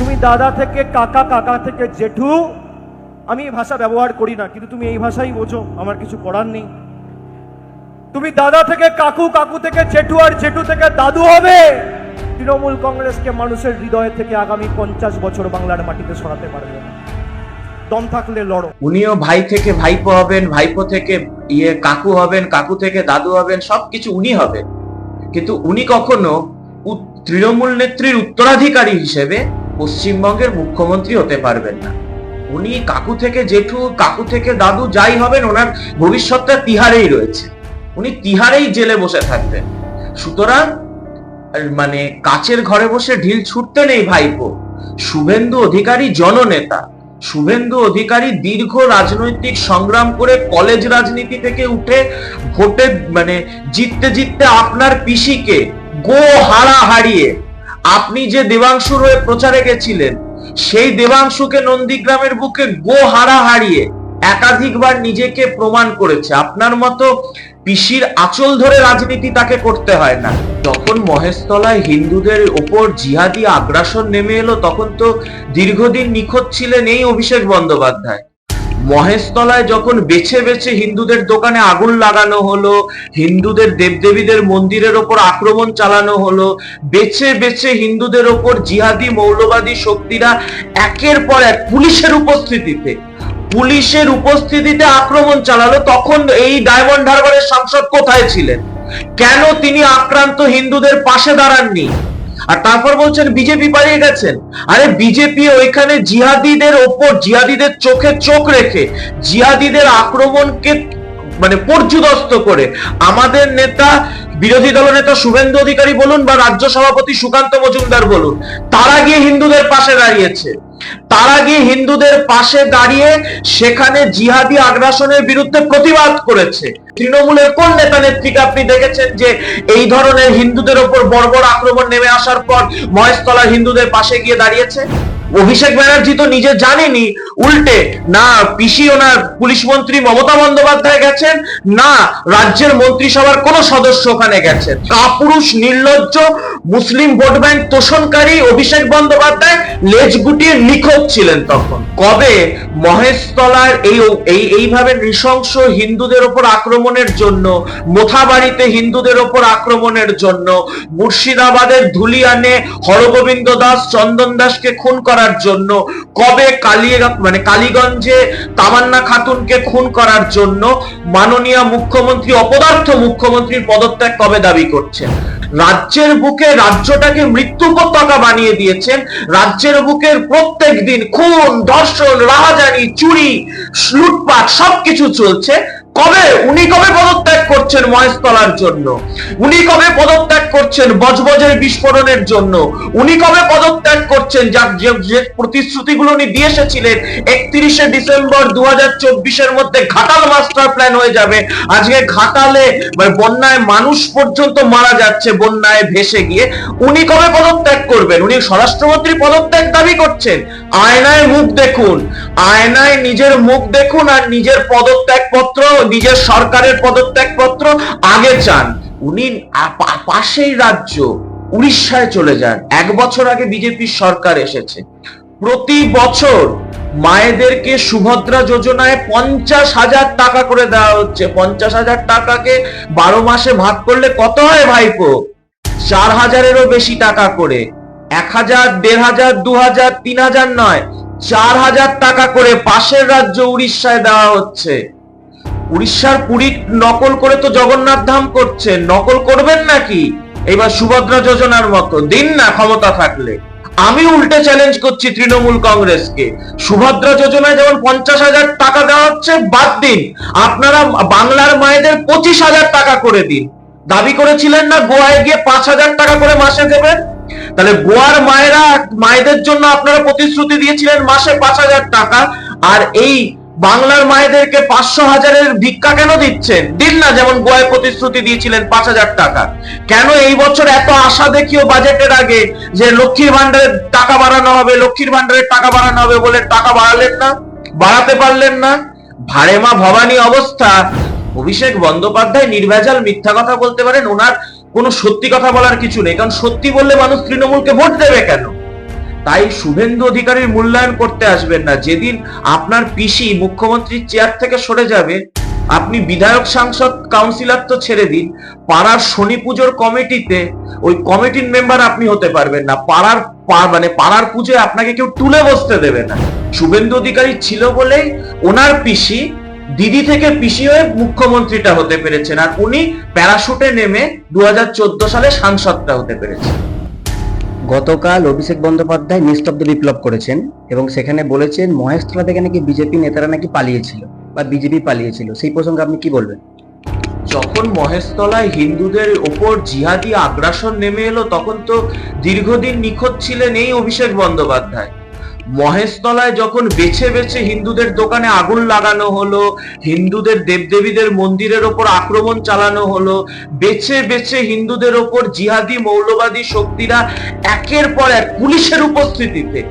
তুমি দাদা থেকে কাকা কাকা থেকে জেঠু, আমি এই ভাষা ব্যবহার করি না, কিন্তু তুমি এই ভাষাই বোঝো, আমার কিছু করার নেই। তুমি দাদা থেকে কাকু কাকু থেকে জেঠু আর জেঠু থেকে দাদু হবে। তৃণমূল কংগ্রেসকে মানুষের হৃদয় থেকে আগামী পঞ্চাশ বছর বাংলার মাটিতে সরাতে পারবে দম থাকলে লড়ো। উনিও ভাই থেকে ভাইপো হবেন, ভাইপো থেকে ইয়ে কাকু হবেন, কাকু থেকে দাদু হবেন সবকিছু উনি হবেন কিন্তু উনি কখনো তৃণমূল নেত্রীর উত্তরাধিকারী হিসেবে পশ্চিমবঙ্গের মুখ্যমন্ত্রী হতে পারবেন না। উনি কাকু থেকে জেঠু, কাকু থেকে দাদু, যাই হবেন, ওনার ভবিষ্যৎটা তিহারেই রয়েছে। উনি তিহারেই জেলে বসে থাকবেন। সুতরাং মানে কাচের ঘরে বসে ঢিল ছুটতে নেই ভাইপো। শুভেন্দু অধিকারী জননেতা। শুভেন্দু অধিকারী দীর্ঘ রাজনৈতিক সংগ্রাম করে কলেজ রাজনীতি থেকে উঠে ভোটে মানে জিততে জিততে আপনার পিসিকে গো হারা হারিয়ে আপনি যে দেবাংশুর হয়ে প্রচারে গেছিলেন, সেই দেবাংশুকে নন্দীগ্রামের বুকে গো হারা হারিয়ে একাধিকবার নিজেকে প্রমাণ করেছে। আপনার মতো পিসির আঁচল ধরে রাজনীতি তাকে করতে হয় না। যখন মহেশতলায় হিন্দুদের ওপর জিহাদি আগ্রাসন নেমে এলো, তখন তো দীর্ঘদিন নিখোঁজ ছিলেন এই অভিষেক বন্দ্যোপাধ্যায়। মহেশতলায় যখন বেছে বেছে হিন্দুদের দোকানে আগুন লাগানো হলো, হিন্দুদের দেবদেবীদের মন্দিরের ওপর আক্রমণ চালানো হলো, বেছে বেছে হিন্দুদের ওপর জিহাদি মৌলবাদী শক্তিরা একের পর এক পুলিশের উপস্থিতিতে পুলিশের উপস্থিতিতে আক্রমণ চালালো। তখন এই ডায়মন্ড হারবারের সাংসদ কোথায় ছিলেন? কেন তিনি আক্রান্ত হিন্দুদের পাশে দাঁড়াননি? আর তারপর বলছেন, বিজেপি পালিয়ে গেছেন। আরে বিজেপি ওইখানে জিহাদিদের ওপর, জিহাদিদের চোখে চোখ রেখে, জিহাদিদের আক্রমণকে মানে পর্যুদস্ত করে। আমাদের নেতা, বিরোধী দল নেতা শুভেন্দু অধিকারী বলুন বা রাজ্য সভাপতি সুকান্ত মজুমদার বলুন, তারা গিয়ে হিন্দুদের পাশে দাঁড়িয়েছে। তারা গিয়ে হিন্দুদের পাশে দাঁড়িয়ে সেখানে জিহাদি আগ্রাসনের বিরুদ্ধে প্রতিবাদ করেছে। তৃণমূলের কোন নেতা নেত্রীকে আপনি দেখেছেন যে এই ধরনের হিন্দুদের ওপর বর্বর আক্রমণ নেমে আসার পর মহেশতলা হিন্দুদের পাশে গিয়ে দাঁড়িয়েছে? অভিষেক ব্যানার্জি তো নিজে জানেনি, উল্টে, না পিসি ওনার পুলিশ মন্ত্রী মমতা বন্দ্যোপাধ্যায় গেছেন, না রাজ্যের মন্ত্রিসভার কোন সদস্য ওখানে গেছেন। কাপুরুষ, নির্লজ্জ, মুসলিম ভোট ব্যাংক তোষণকারী অভিষেক বন্দ্যোপাধ্যায় লেজ গুটিয়ে নিখোঁজ ছিলেন তখন। কবে? মহেশতলার এই এই, এইভাবে নৃশংস হিন্দুদের ওপর আক্রমণের জন্য, মোথাবাড়িতে হিন্দুদের ওপর আক্রমণের জন্য, মুর্শিদাবাদের ধুলিয়ানে হরগোবিন্দ দাস, চন্দন দাসকে খুন করার জন্য, কবে কালিয়ে মানে কালীগঞ্জে তামান্না খাতুনকে খুন করার জন্য মাননীয় মুখ্যমন্ত্রী, অপদার্থ মুখ্যমন্ত্রীর পদত্যাগ কবে দাবি করছেন? রাজ্যের বুকে রাজ্যটাকে মৃত্যু উপত্যকা বানিয়ে দিয়েছেন, রাজ্যের বুকের প্রত্যেক দিন খুন, ধর্ষণ, রাহাজানি, চুরি, লুটপাট, সবকিছু চলছে। কবে? উনি কবে পদত্যাগ করছেন মহেশতলার জন্য? উনি কবে পদত্যাগ করছেন বজবজের বিস্ফোরণের জন্য? উনি কবে পদত্যাগ করছেন যা যে- যে প্রতিশ্রুতিগুলো উনি দিয়ে এসেছিলেন, একত্রিশে ডিসেম্বর দু হাজার চব্বিশের মধ্যে ঘাটাল মাস্টার প্ল্যান হয়ে যাবে। আজকে ঘাটালে মানে বন্যায় মানুষ পর্যন্ত মারা যাচ্ছে, বন্যায় ভেসে গিয়ে। উনি কবে পদত্যাগ করবেন? উনি স্বরাষ্ট্রমন্ত্রী পদত্যাগ দাবি করছেন। আয়নায় মুখ দেখুন। আয়নায় নিজের মুখ দেখুন আর নিজের পদত্যাগ পত্র নিজের সরকারের পদত্যাগ পত্র আগে চান। উনি পাশেই রাজ্য, উড়িষ্যায় চলে যান। এক বছর আগে বিজেপির সরকার এসেছে। প্রতি বছর মায়েদেরকে সুভদ্রা যোজনায় পঞ্চাশ হাজার টাকা করে দেওয়া হচ্ছে। পঞ্চাশ হাজার টাকাকে বারো মাসে ভাগ করলে কত হয় ভাইপো? চার হাজারেরও বেশি টাকা করে। এক হাজার, দেড় হাজার, দু হাজার, তিন হাজার নয়। চার হাজার টাকা করে পাশের রাজ্য উড়িষ্যায় দেওয়া হচ্ছে। উড়িষ্যার পুরী নকল করে তো জগন্নাথ ধাম করছে নকল করবেন নাকি? এবার সুভদ্রা যোজনার মতো। দিন না, ক্ষমতা থাকলে। আমি উল্টে চ্যালেঞ্জ করছি তৃণমূল কংগ্রেসকে। সুভদ্রা যোজনায় যেমন পঞ্চাশ হাজার টাকা দেওয়া হচ্ছে, বাদ দিন। আপনারা বাংলার মায়েদের পঁচিশ হাজার টাকা করে দিন। দাবি করেছিলেন না, গোয়ায় গিয়ে পাঁচ হাজার টাকা করে মাসে দেবেন? তাহলে গোয়ার মায়েরা, মায়েদের জন্য আপনারা প্রতিশ্রুতি দিয়েছিলেন মাসে পাঁচ হাজার টাকা। আর এই বাংলার মায়েদেরকে পাঁচশো হাজারের ভিক্ষা কেন দিচ্ছেন? দিন না, যেমন গোয়ায় প্রতিশ্রুতি দিয়েছিলেন পাঁচ হাজার টাকা। কেন এই বছর এত আশা দেখিও বাজেটের আগে যে লক্ষ্মীর ভান্ডারের টাকা বাড়ানো হবে, লক্ষ্মীর ভান্ডারের টাকা বাড়ানো হবে বলে টাকা বাড়ালেন না? বাড়াতে পারলেন না? ভারেমা ভবানী অবস্থা। অভিষেক বন্দ্যোপাধ্যায় নির্ভেজাল মিথ্যা কথা বলতে পারেন, ওনার কোনো সত্যি কথা বলার কিছু নেই। কারণ সত্যি বললে মানুষ তৃণমূলকে ভোট দেবে কেন? তাই শুভেন্দু অধিকারীর মূল্যায়ন করতে আসবেন না। যেদিন আপনার পিসি মুখ্যমন্ত্রীর চেয়ার থেকে সরে যাবে, আপনি বিধায়ক, সাংসদ কাউন্সিলর তো ছেড়ে দিন। পাড়ার শনি পুজোর কমিটিতে ওই কমিটির মেম্বার আপনি হতে পারবেন না। পাড়ার মানে পাড়ার পুজোয় আপনাকে কেউ তুলে বসতে দেবে না। শুভেন্দু অধিকারী ছিল বলেই ওনার পিসি দিদি থেকে পিসি হয়ে মুখ্যমন্ত্রীটা হতে পেরেছেন। আর উনি প্যারাশুটে নেমে দু হাজার চোদ্দ সালে সাংসদটা হতে পেরেছেন। গতকাল অভিষেক বন্দ্যোপাধ্যায় নিস্তব্ধ বিপ্লব করেছেন এবং সেখানে বলেছেন, মহেশতলা থেকে নাকি বিজেপি নেতারা নাকি পালিয়েছিল বা বিজেপি পালিয়েছিল। সেই প্রসঙ্গে আপনি কি বলবেন? যখন মহেশতলায় হিন্দুদের ওপর জিহাদি আগ্রাসন নেমে এলো, তখন তো দীর্ঘদিন নিখোঁজ ছিলেন এই অভিষেক বন্দ্যোপাধ্যায়। মহেশতলায় যখন বেছে বেছে হিন্দুদের দোকানে আগুন লাগানো হলো, হিন্দুদের দেবদেবীদের মন্দিরের ওপর আক্রমণ চালানো হলো, বেছে বেছে হিন্দুদের ওপর জিহাদি মৌলবাদী শক্তিরা একের পর এক পুলিশের উপস্থিতিতে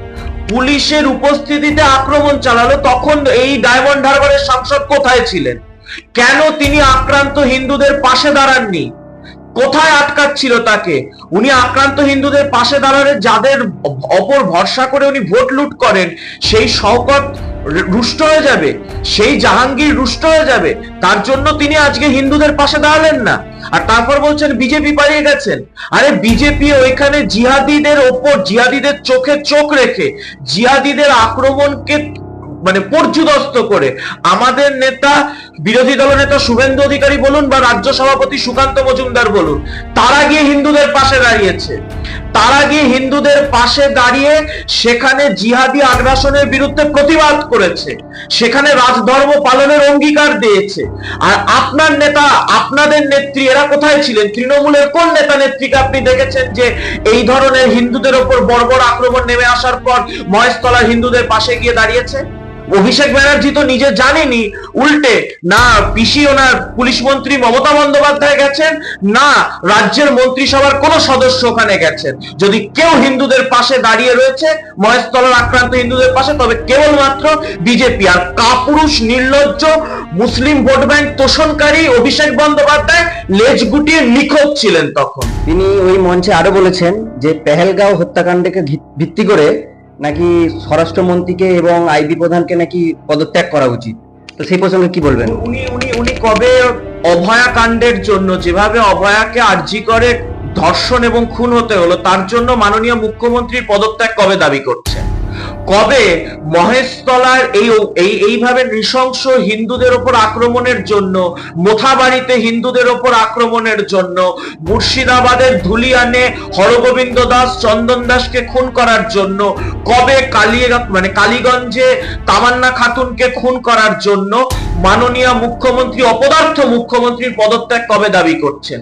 পুলিশের উপস্থিতিতে আক্রমণ চালালো। তখন এই ডায়মন্ড হারবারের সাংসদ কোথায় ছিলেন? কেন তিনি আক্রান্ত হিন্দুদের পাশে দাঁড়াননি? কোথায় আটকাচ্ছিল তাকে? উনি আক্রান্ত হিন্দুদের পাশে দাঁড়ালে যাদের অপর ভরসা করে উনি ভোট লুট করেন, সেই শওকত রুষ্ট হয়ে যাবে, সেই জাহাঙ্গীর রুষ্ট হয়ে যাবে, তার জন্য তিনি আজকে হিন্দুদের পাশে দাঁড়ালেন না। আর তারপর বলছেন, বিজেপি পালিয়ে গেছেন। আরে বিজেপি ওইখানে জিহাদিদের ওপর, জিহাদিদের চোখে চোখ রেখে, জিহাদিদের আক্রমণকে মানে পর্যুদস্ত করে। আমাদের নেতা, বিরোধী দলনেতা শুভেন্দু অধিকারী বলুন বা রাজ্য সভাপতি সুকান্ত মজুমদার বলুন, তারা গিয়ে হিন্দুদের পাশে দাঁড়িয়েছে। তারা গিয়ে হিন্দুদের পাশে দাঁড়িয়ে সেখানে জিহাদি আগ্রাসনের বিরুদ্ধে প্রতিবাদ করেছে। সেখানে রাজধর্ম পালনের অঙ্গীকার দিয়েছে। আর আপনার নেতা, আপনাদের নেত্রী, এরা কোথায় ছিলেন? তৃণমূলের কোন নেতা নেত্রীকে আপনি দেখেছেন যে এই ধরনের হিন্দুদের ওপর বর্বর আক্রমণ নেমে আসার পর মহেশতলার হিন্দুদের পাশে গিয়ে দাঁড়িয়েছে? অভিষেক ব্যানার্জি তো নিজে জানেনি, উল্টে, না পিসি ওনার পুলিশ মন্ত্রী মমতা বন্দ্যোপাধ্যায় গেছেন, না রাজ্যের মন্ত্রিসভার কোন সদস্য ওখানে গেছেন। যদি কেউ হিন্দুদের পাশে দাঁড়িয়ে রয়েছে, মহেশতলার আক্রান্ত হিন্দুদের পাশে, তবে কেবলমাত্র বিজেপি আর কাপুরুষ, নির্লজ্জ, মুসলিম ভোট ব্যাংক তোষণকারী অভিষেক বন্দ্যোপাধ্যায় লেজ গুটিয়ে নিখোঁজ ছিলেন তখন। তিনি ওই মঞ্চে আরও বলেছেন যে, পেহেলগাঁও হত্যাকাণ্ডকে ভিত্তি করে নাকি স্বরাষ্ট্রমন্ত্রীকে এবং আইবি প্রধানকে নাকি পদত্যাগ করা উচিত? তো সেই প্রসঙ্গে কি বলবেন? উনি উনি উনি কবে অভয়া কাণ্ডের জন্য যেভাবে অভয়াকে আর্জি করে ধর্ষণ এবং খুন হতে হলো, তার জন্য মাননীয় মুখ্যমন্ত্রীর পদত্যাগ কবে দাবি করছেন? কবে মহেশতলার এই এই এইভাবে নৃশংস হিন্দুদের ওপর আক্রমণের জন্য, মোথাবাড়িতে হিন্দুদের ওপর আক্রমণের জন্য, মুর্শিদাবাদের ধুলিয়ানে হরগোবিন্দ দাস, চন্দন দাসকে খুন করার জন্য, কবে কালিয়ে মানে কালীগঞ্জে তামান্না খাতুনকে খুন করার জন্য মাননীয় মুখ্যমন্ত্রী, অপদার্থ মুখ্যমন্ত্রীর পদত্যাগ কবে দাবি করছেন?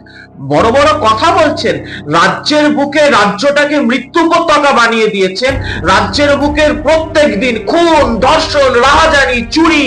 বড় বড় কথা বলছেন, রাজ্যের বুকে রাজ্যটাকে মৃত্যু উপত্যকা বানিয়ে দিয়েছেন, রাজ্যের বুকের প্রত্যেক দিন খুন, ধর্ষণ, রাহাজানি, চুরি,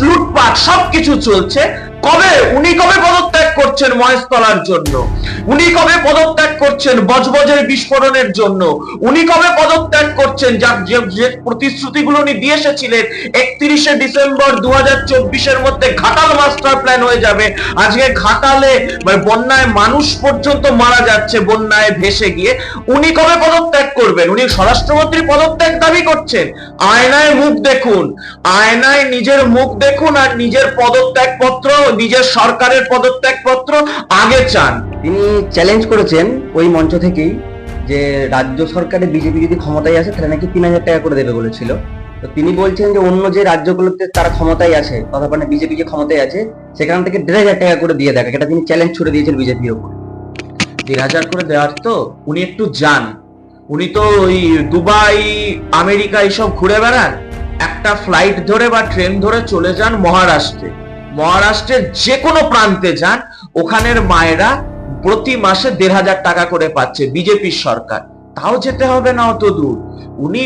লুটপাট সবকিছু চলছে। কবে? উনি কবে পদত্যাগ করছেন মহেশতলার জন্য? উনি কবে পদত্যাগ করছেন বজবজের বিস্ফোরণের জন্য? উনি কবে পদত্যাগ করছেন যার যে- প্রতিশ্রুতিগুলো উনি দিয়ে এসেছিলেন, একত্রিশে ডিসেম্বর দু হাজার মধ্যে ঘাটাল মাস্টার প্ল্যান হয়ে যাবে। আজকে ঘাটালে মানে বন্যায় মানুষ পর্যন্ত মারা যাচ্ছে, বন্যায় ভেসে গিয়ে। উনি কবে পদত্যাগ করবেন? উনি স্বরাষ্ট্রমন্ত্রী পদত্যাগ দাবি করছেন। আয়নায় মুখ দেখুন। আয়নায় নিজের মুখ দেখুন আর নিজের পদত্যাগ পত্র নিজের সরকারের পদত্যাগ পত্র আগে চান। তিনি চ্যালেঞ্জ করেছেন ওই মঞ্চ থেকেই যে রাজ্য সরকারে বিজেপি যদি ক্ষমতায় আসে তাহলে নাকি তিন হাজার টাকা করে দেবে বলেছিল। তো তিনি বলছেন যে অন্য যে রাজ্যগুলোতে তারা ক্ষমতায় আছে তথা মানে বিজেপি যে ক্ষমতায় আছে সেখান থেকে দেড় হাজার টাকা করে দিয়ে দেখা এটা তিনি চ্যালেঞ্জ ছুড়ে দিয়েছেন বিজেপির ওপর। দেড় হাজার করে দেওয়ার তো উনি একটু যান। উনি তো ওই দুবাই আমেরিকা এইসব ঘুরে বেড়ান। একটা ফ্লাইট ধরে বা ট্রেন ধরে চলে যান মহারাষ্ট্রে। মহারাষ্ট্রের যে কোনো প্রান্তে যান, ওখানের মায়েরা প্রতি মাসে দেড় হাজার টাকা করে পাচ্ছে বিজেপির সরকার। তাও যেতে হবে না অত দূর। উনি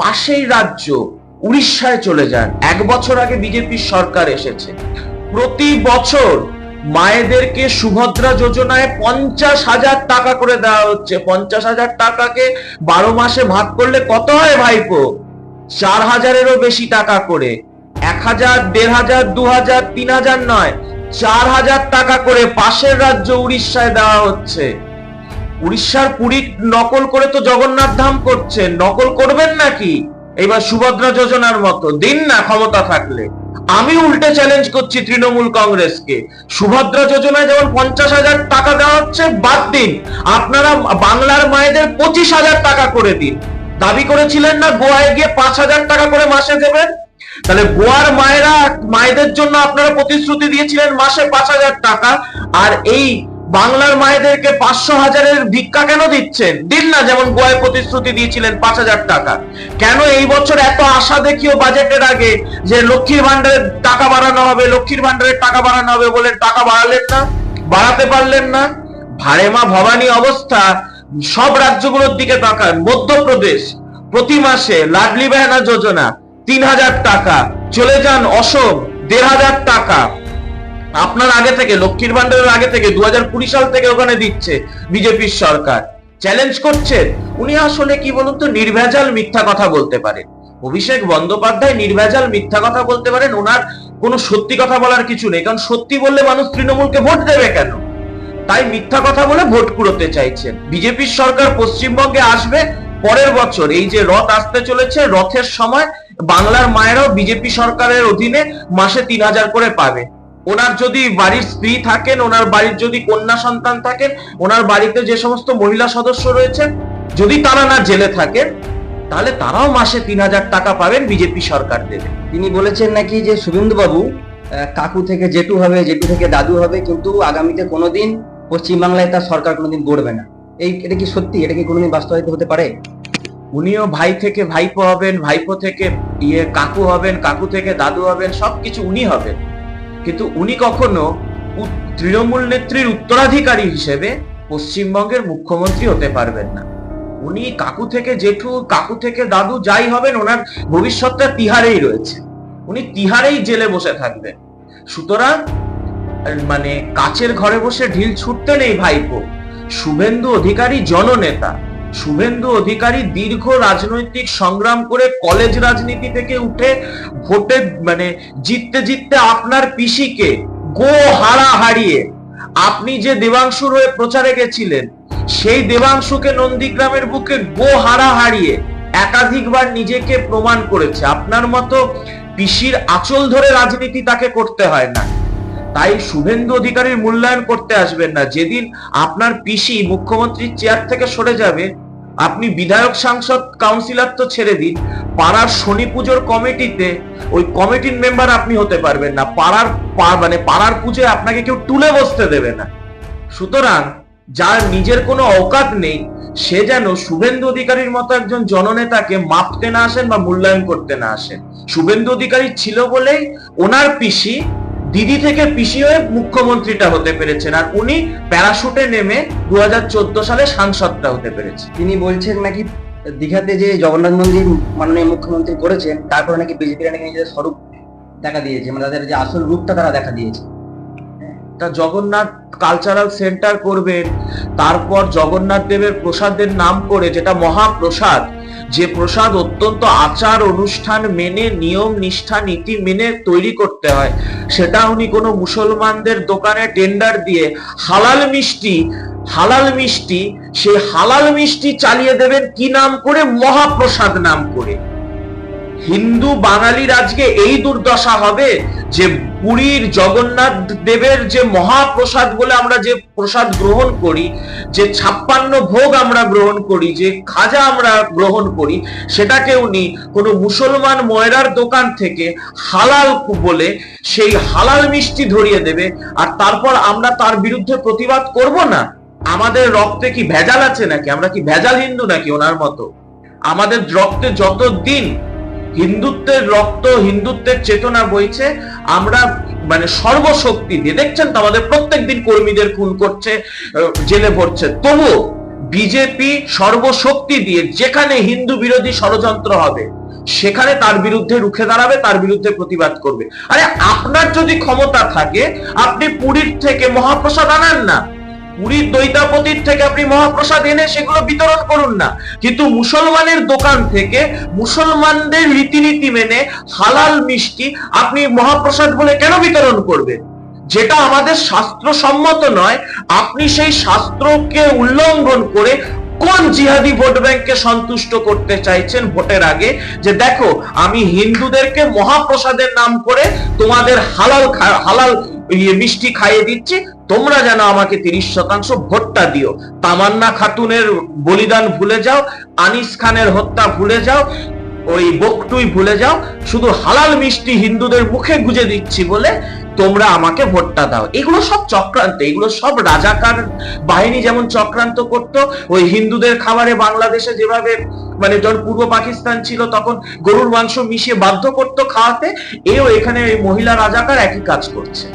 পাশেই রাজ্য, উড়িষ্যায় চলে যান। এক বছর আগে বিজেপির সরকার এসেছে। প্রতি বছর মায়েদেরকে সুভদ্রা যোজনায় পঞ্চাশ হাজার টাকা করে দেওয়া হচ্ছে। পঞ্চাশ হাজার টাকাকে বারো মাসে ভাগ করলে কত হয় ভাইপো? চার হাজারেরও বেশি টাকা করে। হাজার, দেড় হাজার, দু হাজার, তিন হাজার নয়, চার হাজার টাকা করে পাশের রাজ্য উড়িষ্যায় দেওয়া হচ্ছে। উড়িষ্যার পুরী নকল করে তো জগন্নাথ ধাম করছেন নকল করবেন নাকি? এবার সুভদ্রা যোজনার মতো। দিন না ক্ষমতা থাকলে। আমি উল্টে চ্যালেঞ্জ করছি তৃণমূল কংগ্রেসকে। সুভদ্রা যোজনায় যেমন পঞ্চাশ হাজার টাকা দেওয়া হচ্ছে, বাদ দিন। আপনারা বাংলার মায়েদের পঁচিশ হাজার টাকা করে দিন। দাবি করেছিলেন না গোয়ায় গিয়ে পাঁচ হাজার টাকা করে মাসে দেবেন? তাহলে গোয়ার মায়েরা, মায়েদের জন্য আপনারা প্রতিশ্রুতি দিয়েছিলেন মাসে পাঁচ হাজার টাকা, আর এই বাংলার মায়েদেরকে পাঁচশো হাজারের ভিক্ষা কেন দিচ্ছেন? দিন না, যেমন গোয়ায় প্রতিশ্রুতি দিয়েছিলেন পাঁচ হাজার টাকা। কেন এই বছর এত আশা দেখিও বাজেটের আগে যে লক্ষ্মীর ভান্ডারের টাকা বাড়ানো হবে, লক্ষ্মীর ভান্ডারের টাকা বাড়ানো হবে বলে টাকা বাড়ালেন না, বাড়াতে পারলেন না? ভারেমা ভবানী অবস্থা, সব রাজ্যগুলোর দিকে তাকান, মধ্যপ্রদেশ, প্রতি মাসে লাডলি বেহানা যোজনা তিন হাজার টাকা। চলে যান অসম দেড় হাজার টাকা। আপনার আগে থেকে, লক্ষ্মীর ভান্ডারের আগে থেকে দু সাল থেকে ওখানে দিচ্ছে বিজেপির সরকার। চ্যালেঞ্জ করছেন উনি আসলে কি বলুন তো, নির্ভেজাল মিথ্যা কথা বলতে পারেন। অভিষেক বন্দ্যোপাধ্যায় নির্ভেজাল মিথ্যা কথা বলতে পারেন, ওনার কোনো সত্যি কথা বলার কিছু নেই। কারণ সত্যি বললে মানুষ তৃণমূলকে ভোট দেবে কেন? তাই মিথ্যা কথা বলে ভোট কুড়োতে চাইছেন। বিজেপির সরকার পশ্চিমবঙ্গে আসবে পরের বছর। এই যে রথ আসতে চলেছে, রথের সময় বাংলার মায়েরাও বিজেপি সরকারের অধীনে মাসে তিন হাজার করে পাবে। ওনার যদি বাড়ির স্ত্রী থাকেন ওনার বাড়ির যদি কন্যা সন্তান থাকেন ওনার বাড়িতে যে সমস্ত মহিলা সদস্য রয়েছেন যদি তারা না জেলে থাকেন তাহলে তারাও মাসে তিন হাজার টাকা পাবেন বিজেপি সরকার দেবে। তিনি বলেছেন নাকি যে শুভেন্দু বাবু আহ, কাকু থেকে জেঠু হবে জেঠু থেকে দাদু হবে কিন্তু আগামীতে কোনোদিন পশ্চিমবাংলায় তার সরকার কোনোদিন গড়বে না। এই এটা কি সত্যি? এটা কি কোনোদিন বাস্তবায়িত হতে পারে? উনিও ভাই থেকে ভাইপো হবেন, ভাইপো থেকে ইয়ে কাকু হবেন, কাকু থেকে দাদু হবেন, সবকিছু উনি হবেন। কিন্তু উনি কখনো তৃণমূল নেত্রীর উত্তরাধিকারী হিসেবে পশ্চিমবঙ্গের মুখ্যমন্ত্রী হতে পারবেন না। উনি কাকু থেকে জেঠু, কাকু থেকে দাদু যাই হবেন, ওনার ভবিষ্যৎটা তিহারেই রয়েছে। উনি তিহারেই জেলে বসে থাকবেন। সুতরাং মানে কাচের ঘরে বসে ঢিল ছুটতে নেই ভাইপো। শুভেন্দু অধিকারী জননেতা। শুভেন্দু অধিকারী দীর্ঘ রাজনৈতিক সংগ্রাম করে কলেজ রাজনীতি থেকে উঠে ভোটে মানে জিততে জিততে আপনার পিসিকে গো হারা হারিয়ে আপনি যে দেবাংশুর হয়ে প্রচারে গেছিলেন, সেই দেবাংশুকে নন্দীগ্রামের বুকে গো হারা হারিয়ে একাধিকবার নিজেকে প্রমাণ করেছে। আপনার মতো পিসির আঁচল ধরে রাজনীতি তাকে করতে হয় না। তাই শুভেন্দু অধিকারীর মূল্যায়ন করতে আসবেন না। যেদিন আপনার পিসি মুখ্যমন্ত্রীর চেয়ার থেকে সরে যাবে আপনি বিধায়ক, সাংসদ কাউন্সিলর তো ছেড়ে দিন। পাড়ার শনি পুজোর কমিটিতে ওই কমিটির মেম্বার আপনি হতে পারবেন না। পাড়ার মানে পাড়ার পুজোয় আপনাকে কেউ তুলে বসতে দেবে না। সুতরাং যার নিজের কোনো অকাত নেই, সে যেন শুভেন্দু অধিকারীর মতো একজন জননেতাকে মাপতে না আসেন বা মূল্যায়ন করতে না আসেন। শুভেন্দু অধিকারী ছিল বলেই ওনার পিসি দিদি থেকে পিসি হয়ে মুখ্যমন্ত্রীটা হতে পেরেছেন আর উনি প্যারাশুটে নেমে দু হাজার চোদ্দ সালে সাংসদটা হতে পেরেছে তিনি বলছেন নাকি দীঘাতে যে জগন্নাথ মন্দির মাননীয় মুখ্যমন্ত্রী করেছেন তারপরে নাকি বিজেপিরা নাকি নিজেদের স্বরূপ দেখা দিয়েছে মানে তাদের যে আসল রূপটা তারা দেখা দিয়েছে। তা জগন্নাথ কালচারাল সেন্টার করবেন তারপর জগন্নাথ দেবের প্রসাদের নাম করে যেটা মহাপ্রসাদ যে প্রসাদ অত্যন্ত আচার অনুষ্ঠান মেনে নিয়ম নিষ্ঠা নীতি মেনে তৈরি করতে হয়, সেটা উনি কোনো মুসলমানদের দোকানে টেন্ডার দিয়ে হালাল মিষ্টি হালাল মিষ্টি সে হালাল মিষ্টি চালিয়ে দেবেন কি নাম করে? মহাপ্রসাদ নাম করে। হিন্দু বাঙালির আজকে এই দুর্দশা হবে যে পুরীর জগন্নাথ দেবের যে মহাপ্রসাদ বলে আমরা যে প্রসাদ গ্রহণ করি, যে ছাপ্পান্ন ভোগ আমরা গ্রহণ করি, যে খাজা আমরা গ্রহণ করি, সেটাকে উনি কোনো মুসলমান ময়রার দোকান থেকে হালাল বলে সেই হালাল মিষ্টি ধরিয়ে দেবে আর তারপর আমরা তার বিরুদ্ধে প্রতিবাদ করব না? আমাদের রক্তে কি ভেজাল আছে নাকি? আমরা কি ভেজাল হিন্দু নাকি ওনার মতো? আমাদের রক্তে যত দিন হিন্দুত্বের রক্ত, হিন্দুত্বের চেতনা বইছে। আমরা মানে সর্বশক্তি দিয়ে। দেখছেন তো আমাদের প্রত্যেক দিন কর্মীদের খুন করছে জেলে ভরছে। তবু বিজেপি সর্বশক্তি দিয়ে যেখানে হিন্দু বিরোধী ষড়যন্ত্র হবে, সেখানে তার বিরুদ্ধে রুখে দাঁড়াবে, তার বিরুদ্ধে প্রতিবাদ করবে। আরে, আপনার যদি ক্ষমতা থাকে, আপনি পুরীর থেকে মহাপ্রসাদ আনান না। পুরীর দৈতাপতির থেকে আপনি মহাপ্রসাদ এনে সেগুলো বিতরণ করুন না। কিন্তু মুসলমানের দোকান থেকে মুসলমানদের রীতিনীতি মেনে হালাল মিষ্টি আপনি মহাপ্রসাদ বলে কেন বিতরণ করবেন? যেটা আমাদের শাস্ত্রসম্মত নয়, আপনি সেই শাস্ত্রকে উল্লঙ্ঘন করে কোন জিহাদি ভোট ব্যাংককে সন্তুষ্ট করতে চাইছেন ভোটের আগে? যে দেখো, আমি হিন্দুদেরকে মহাপ্রসাদের নাম করে তোমাদের হালাল হালাল মিষ্টি খাইয়ে দিচ্ছি। তোমরা যেন আমাকে তিরিশ শতাংশ ভোটটা দিও। তামান্না খাতুনের বলিদান ভুলে যাও, আনিস খানের হত্যা ভুলে যাও, ওই বকটুই ভুলে যাও। শুধু হালাল মিষ্টি হিন্দুদের মুখে গুজে দিচ্ছি বলে তোমরা আমাকে ভোটটা দাও। এগুলো সব চক্রান্ত, এগুলো সব রাজাকার বাহিনী যেমন চক্রান্ত করত, ওই হিন্দুদের খাবারে বাংলাদেশে যেভাবে মানে যখন পূর্ব পাকিস্তান ছিল তখন গরুর মাংস মিশিয়ে বাধ্য করতো খাওয়াতে, এও এখানে এই মহিলা রাজাকার একই কাজ করছে।